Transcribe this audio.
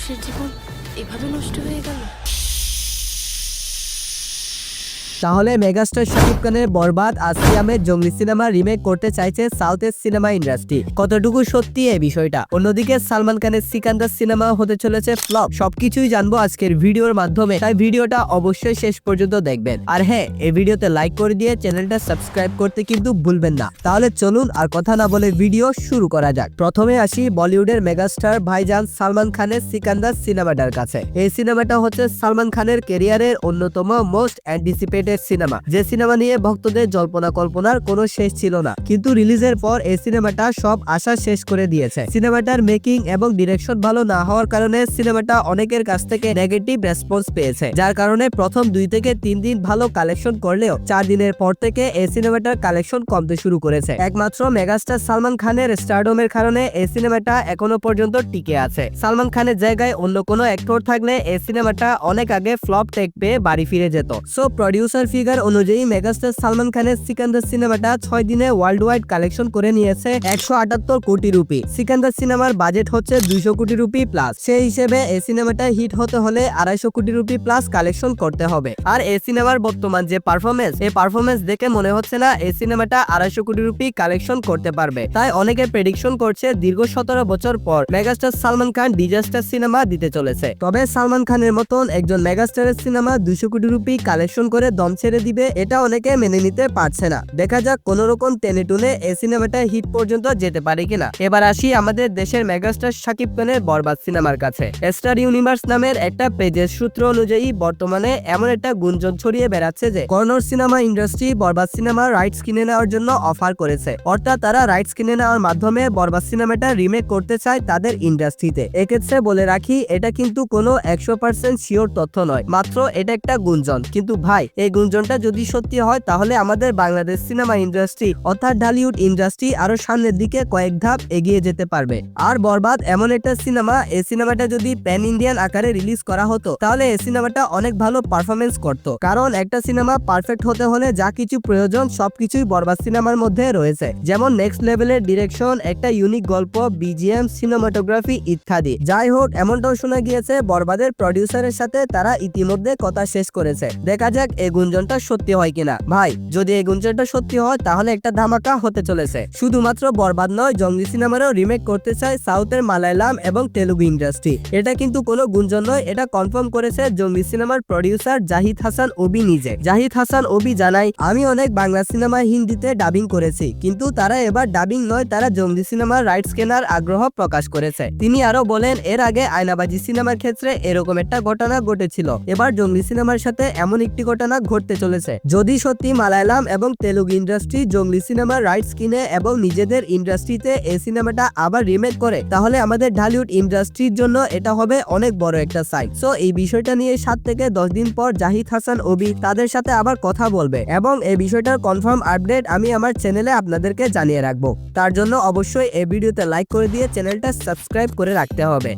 মানুষের জীবন এভাবে নষ্ট হয়ে গেল? তাহলে মেগাস্টার শাকিব খানের বরবাদ আসিয়ামের জঙ্গলি সিনেমা রিমেক করতে চাইছে সাউথের সিনেমা ইন্ডাস্ট্রি কতটুকু সত্যি এই বিষয়টা? অন্যদিকে সালমান খানের সিকান্দার সিনেমা হতে চলেছে ফ্লপ সবকিছুই জানব আজকের ভিডিওর মাধ্যমে, তাই ভিডিওটা অবশ্যই শেষ পর্যন্ত দেখবেন। আর হ্যাঁ এই ভিডিওতে লাইক করে দিয়ে চ্যানেলটা সাবস্ক্রাইব করতে কিন্তু ভুলবেন না। তাহলে চলুন আর কথা না বলে ভিডিও শুরু করা যাক। প্রথমে আসি বলিউডের মেগাস্টার ভাইজান সালমান খানের সিকান্দার সিনেমাটার কাছে। এই সিনেমাটা হচ্ছে সালমান খানের কেরিয়ারের অন্যতম মোস্ট অ্যান্টিসিপেটেড সিনেমা। যে সিনেমা নিয়ে ভক্তদের জল্পনা কল্পনার কোনো শেষ ছিল না। কিন্তু রিলিজের পর এই সিনেমাটা সব আশা শেষ করে দিয়েছে। সিনেমাটার মেকিং এবং ডিরেকশন ভালো না হওয়ার কারণে সিনেমাটা অনেকের কাছ থেকে নেগেটিভ রেসপন্স পেয়েছে। যার কারণে প্রথম দুই থেকে তিন দিন ভালো কালেকশন করলেও চার দিনের পর থেকে এই সিনেমাটার কালেকশন কমতে শুরু করেছে। একমাত্র মেগাস্টার সালমান খানের স্টারডমের কারণে এই সিনেমাটা এখনও পর্যন্ত টিকে আছে। সালমান খানের জায়গায় অন্য কোনো অ্যাক্টর থাকলে এই সিনেমাটা অনেক আগে ফ্লপ টেক পেয়ে বাড়ি ফিরে যেত। সো প্রডিউসার ফিগার অনুযায়ী মেগাস্টার সালমান খানের সিকান্দার সিনেমাটা ছয় দিনে ওয়ার্ল্ড ওয়াইড কালেকশন করে নিয়েছে একশো আটাত্তর কোটি রুপি। সিকান্দার সিনেমার বাজেট হচ্ছে দুইশো কোটি রুপি প্লাস সেই হিসেবে এই সিনেমাটা হিট হতে হলে আড়াইশো কোটি রুপি প্লাস কালেকশন করতে হবে। আর এই সিনেমার বর্তমান যে পারফরমেন্স এই পারফরমেন্স দেখে মনে হচ্ছে না এই সিনেমাটা আড়াইশো কোটি রুপি কালেকশন করতে পারবে। তাই অনেকে প্রেডিকশন করছে দীর্ঘ সতেরো বছর পর megastar Salman Khan disaster cinema দিতে চলেছে। তবে সালমান খানের মতন একজন মেগাস্টারের সিনেমা দুশো কোটি রুপি কালেকশন করে দম ছেড়ে দিবে, এটা অনেকে মেনে নিতে পারছে না। দেখা যাক কোন রকম টেনে টুনে এই সিনেমাটা হিট পর্যন্ত যেতে পারে কিনা। এবার আসি আমাদের দেশের মেগাস্টার শাকিব খানের বরবাদ সিনেমার কাছে। স্টার ইউনিভার্স নামের একটা পেজের সূত্র অনুযায়ী বর্তমানে এমন একটা গুঞ্জন ছড়িয়ে বেড়াচ্ছে যে, কর্নর সিনেমা ইন্ডাস্ট্রি বরবাদ সিনেমার রাইটস কিনে নেওয়ার জন্য অফার করেছে। অর্থাৎ তারা রাইটস কিনে নেওয়ার মাধ্যমে বরবাদ সিনেমাটা রিমেক করতে চায় তাদের ইন্ডাস্ট্রিতে। এক্ষেত্রে বলে রাখি, এটা কিন্তু কোনো একশো পার্সেন্ট শিওর তথ্য নয়, মাত্র এটা একটা গুঞ্জন। কিন্তু ভাই, এই গুঞ্জনটা যদি সত্যি হয়, তাহলে আমাদের বাংলাদেশ সিনেমা ইন্ডাস্ট্রি, অর্থাৎ ঢালিউড ইন্ডাস্ট্রি, আরও সামনের দিকে কয়েক ধাপ এগিয়ে যেতে পারবে। আর বরবাদ এমন একটা সিনেমা এই সিনেমাটা যদি প্যান ইন্ডিয়ান আকারে রিলিজ করা হতো, তাহলে এই সিনেমাটা অনেক ভালো পারফরমেন্স করত। কারণ একটা সিনেমা পারফেক্ট হতে হলে যা কিছু প্রয়োজন সবকিছুই বরবাদ সিনেমার মধ্যে রয়েছে। যেমন নেক্সট লেভেলের ডিরেকশন, একটা ইউনিক গল্প বিজিএম সিনেমাটোগ্রাফি ইত্যাদি। যাই হোক, এমনটাও শোনা গিয়েছে, বরবাদের প্রডিউসারের সাথে তারা ইতিমধ্যে কথা শেষ করেছে। দেখা যাক এই গুঞ্জনটা সত্যি হয় কিনা? ভাই, যদি এই গুঞ্জনটা সত্যি হয়, তাহলে একটা ধামাকা হতে চলেছে। শুধুমাত্র বরবাদ নয়, জঙ্গলি সিনেমারও রিমেক করতে চায় সাউথের মালায়ালাম এবং তেলুগু ইন্ডাস্ট্রি। এটা কিন্তু কোনো গুঞ্জন নয়, এটা কনফার্ম করেছে জঙ্গলি সিনেমার প্রডিউসার জাহিদ হাসান ওবি নিজে। জাহিদ হাসান ওবি জানাই আমি অনেক বাংলা সিনেমা হিন্দিতে ডাবিং করেছি, কিন্তু তারা এবার ডাবিং নয়, তারা জঙ্গলি সিনেমার রাইটস কেনার আগ্রহ প্রকাশ করেছে। তিনি আরও বলেন, এর আগে আয়নাবাজি সিনেমার ক্ষেত্রে এরকম একটা ঘটনা ঘটেছিল। এবার জঙ্গলি সিনেমার সাথে এমন একটি ঘটনা ঘটতে চলেছে। যদি সত্যি মালায়ালাম এবং তেলুগু ইন্ডাস্ট্রি জঙ্গলি সিনেমার রাইটস কিনে এবং নিজেদের ইন্ডাস্ট্রিতে এই সিনেমাটা আবার রিমেক করে, তাহলে আমাদের ঢালিউড ইন্ডাস্ট্রির জন্য এটা হবে অনেক বড় একটা সাইট সো এই বিষয়টা নিয়ে সাত থেকে দশ দিন পর জাহিদ হাসান ওবি তাদের সাথে আবার কথা বলবে এবং এই বিষয়টার কনফার্ম আপডেট আমি আমার চ্যানেলে আপনাদেরকে জানিয়ে রাখব। তার জন্য অবশ্যই এই ভিডিওতে লাইক করে দিয়ে চ্যানেলটা সাবস্ক্রাইব করে রাখতে হবে।